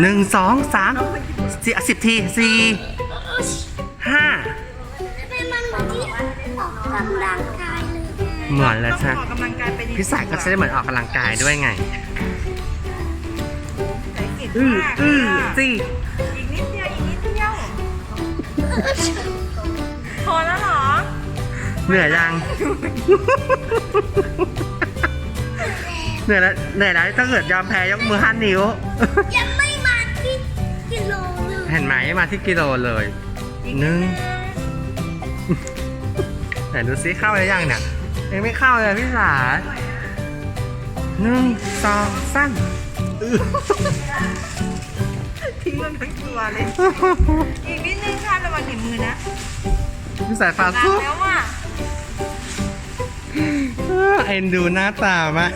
หนึ่งสองสามสี่สิบทีสี่ห้าทำไมมันเหมือนที่ออกกำลังกายเลยเหมือนแล้วใช่ต้องออกกำลังกายไปดีพี่สายก็จะได้เหมือนออกกำลังกายด้วยไงใส่เก่งอือมากอือค่ะสี่อีกนิดเดียวอีกนิดเดียวพอแล้วเหรอเหนื่อยยังเหนื่อยแล้วเหนื่อยแล้วถ้าเกิดยอมแพ้ยกมือห้านิ้ว เลยเห็นไหมมาที่กิโลเลยอีกหนึ่งไหนดูซิเข้าหรือยังเนี่ยยังไม่เข้าเลยพี่สาหนึ่งสองสามทิ้งมันทั้งตัวเลย อีกนิดนึงค่ะระวังหนีบมือนะพี่สายฟ้าล้างสู้แล้วอะเอ็นดูหน้าตามา